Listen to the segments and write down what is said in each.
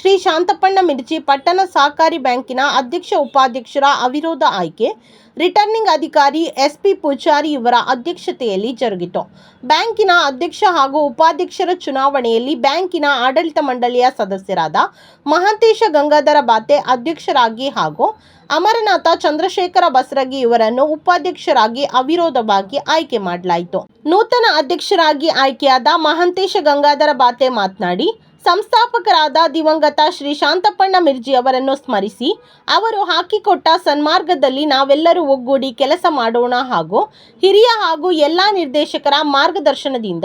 ಶ್ರೀ ಶಾಂತಪ್ಪಣ್ಣ ಮಿರ್ಚಿ ಪಟ್ಟಣ ಸಹಕಾರಿ ಬ್ಯಾಂಕಿನ ಅಧ್ಯಕ್ಷ ಉಪಾಧ್ಯಕ್ಷರ ಅವಿರೋಧ ಆಯ್ಕೆ, ರಿಟರ್ನಿಂಗ್ ಅಧಿಕಾರಿ ಎಸ್ಪಿ ಪೂಜಾರಿ ಇವರ ಅಧ್ಯಕ್ಷತೆಯಲ್ಲಿ ಜರುಗಿತು. ಬ್ಯಾಂಕಿನ ಅಧ್ಯಕ್ಷ ಹಾಗೂ ಉಪಾಧ್ಯಕ್ಷರ ಚುನಾವಣೆಯಲ್ಲಿ ಬ್ಯಾಂಕಿನ ಆಡಳಿತ ಮಂಡಳಿಯ ಸದಸ್ಯರಾದ ಮಹಾಂತೇಶ ಗಂಗಾಧರ ಬಾತೆ ಅಧ್ಯಕ್ಷರಾಗಿ ಹಾಗೂ ಅಮರನಾಥ ಚಂದ್ರಶೇಖರ ಬಸರಗಿ ಇವರನ್ನು ಉಪಾಧ್ಯಕ್ಷರಾಗಿ ಅವಿರೋಧವಾಗಿ ಆಯ್ಕೆ ಮಾಡಲಾಯಿತು. ನೂತನ ಅಧ್ಯಕ್ಷರಾಗಿ ಆಯ್ಕೆಯಾದ ಮಹಾಂತೇಶ ಗಂಗಾಧರ ಬಾತೆ ಮಾತನಾಡಿ ಸಂಸ್ಥಾಪಕರಾದ ದಿವಂಗತ ಶ್ರೀ ಶಾಂತಪ್ಪಣ್ಣ ಮಿರ್ಜಿ ಅವರನ್ನು ಸ್ಮರಿಸಿ, ಅವರು ಹಾಕಿಕೊಟ್ಟ ಸನ್ಮಾರ್ಗದಲ್ಲಿ ನಾವೆಲ್ಲರೂ ಒಗ್ಗೂಡಿ ಕೆಲಸ ಮಾಡೋಣ ಹಾಗೂ ಹಿರಿಯ ಹಾಗೂ ಎಲ್ಲ ನಿರ್ದೇಶಕರ ಮಾರ್ಗದರ್ಶನದಿಂದ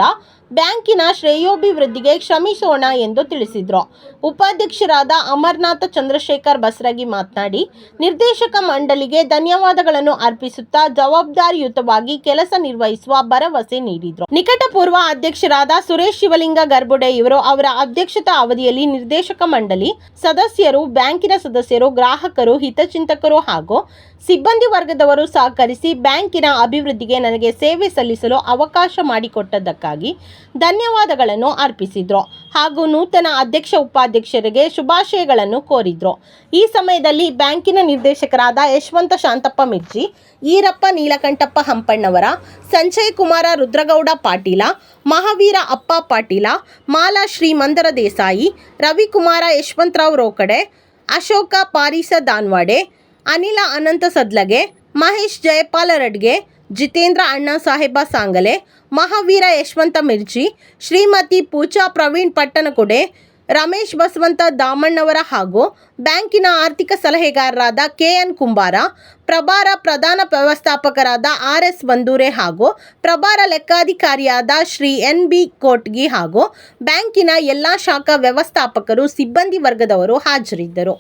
ಬ್ಯಾಂಕಿನ ಶ್ರೇಯೋಭಿವೃದ್ಧಿಗೆ ಶ್ರಮಿಸೋಣ ಎಂದು ತಿಳಿಸಿದರು. ಉಪಾಧ್ಯಕ್ಷರಾದ ಅಮರನಾಥ ಚಂದ್ರಶೇಖರ್ ಬಸರಗಿ ಮಾತನಾಡಿ, ನಿರ್ದೇಶಕ ಮಂಡಳಿಗೆ ಧನ್ಯವಾದಗಳನ್ನು ಅರ್ಪಿಸುತ್ತಾ ಜವಾಬ್ದಾರಿಯುತವಾಗಿ ಕೆಲಸ ನಿರ್ವಹಿಸುವ ಭರವಸೆ ನೀಡಿದರು. ನಿಕಟಪೂರ್ವ ಅಧ್ಯಕ್ಷರಾದ ಸುರೇಶ್ ಶಿವಲಿಂಗ ಗರ್ಬುಡೆ ಇವರು ಅವರ ಅಧ್ಯಕ್ಷತಾ ಅವಧಿಯಲ್ಲಿ ನಿರ್ದೇಶಕ ಮಂಡಳಿ ಸದಸ್ಯರು, ಬ್ಯಾಂಕಿನ ಸದಸ್ಯರು, ಗ್ರಾಹಕರು, ಹಿತಚಿಂತಕರು ಹಾಗೂ ಸಿಬ್ಬಂದಿ ವರ್ಗದವರು ಸಹಕರಿಸಿ ಬ್ಯಾಂಕಿನ ಅಭಿವೃದ್ಧಿಗೆ ನನಗೆ ಸೇವೆ ಸಲ್ಲಿಸಲು ಅವಕಾಶ ಮಾಡಿಕೊಟ್ಟದ್ದಕ್ಕಾಗಿ ಧನ್ಯವಾದಗಳನ್ನು ಅರ್ಪಿಸಿದರು ಹಾಗೂ ನೂತನ ಅಧ್ಯಕ್ಷ ಉಪಾಧ್ಯಕ್ಷರಿಗೆ ಶುಭಾಶಯಗಳನ್ನು ಕೋರಿದ್ರು. ಈ ಸಮಯದಲ್ಲಿ ಬ್ಯಾಂಕಿನ ನಿರ್ದೇಶಕರಾದ ಯಶವಂತ ಶಾಂತಪ್ಪ ಮಿರ್ಜಿ, ಈರಪ್ಪ ನೀಲಕಂಠಪ್ಪ ಹಂಪಣ್ಣವರ, ಸಂಜಯ್ ಕುಮಾರ ರುದ್ರಗೌಡ ಪಾಟೀಲ, ಮಹಾವೀರ ಅಪ್ಪ ಪಾಟೀಲ, ಮಾಲಾ ಶ್ರೀ ಮಂದರ ದೇಸಾಯಿ, ರವಿಕುಮಾರ ಯಶವಂತರಾವ್ ರೋಕಡೆ, ಅಶೋಕ ಪಾರೀಸ ದಾನ್ವಾಡೆ, ಅನಿಲ ಅನಂತ ಸದ್ಲಗೆ, ಮಹೇಶ್ ಜಯಪಾಲ ರಡ್ಗೆ ಜಿತೇಂದ್ರ ಅಣ್ಣ ಸಾಹೇಬ ಸಾಂಗಲೆ, ಮಹಾವೀರ ಯಶವಂತ ಮಿರ್ಜಿ, ಶ್ರೀಮತಿ ಪೂಜಾ ಪ್ರವೀಣ್ ಪಟ್ಟಣಕುಡೆ ರಮೇಶ್ ಬಸವಂತ ದಾಮಣ್ಣವರ ಹಾಗೂ ಬ್ಯಾಂಕಿನ ಆರ್ಥಿಕ ಸಲಹೆಗಾರರಾದ ಕೆ ಎನ್ ಕುಂಬಾರ, ಪ್ರಭಾರ ಪ್ರಧಾನ ವ್ಯವಸ್ಥಾಪಕರಾದ ಆರ್ ಎಸ್ ಬಂದೂರೆ ಹಾಗೂ ಪ್ರಭಾರ ಲೆಕ್ಕಾಧಿಕಾರಿಯಾದ ಶ್ರೀ ಎನ್ ಬಿ ಕೋಟ್ಗಿ ಹಾಗೂ ಬ್ಯಾಂಕಿನ ಎಲ್ಲ ಶಾಖಾ ವ್ಯವಸ್ಥಾಪಕರು, ಸಿಬ್ಬಂದಿ ವರ್ಗದವರು ಹಾಜರಿದ್ದರು.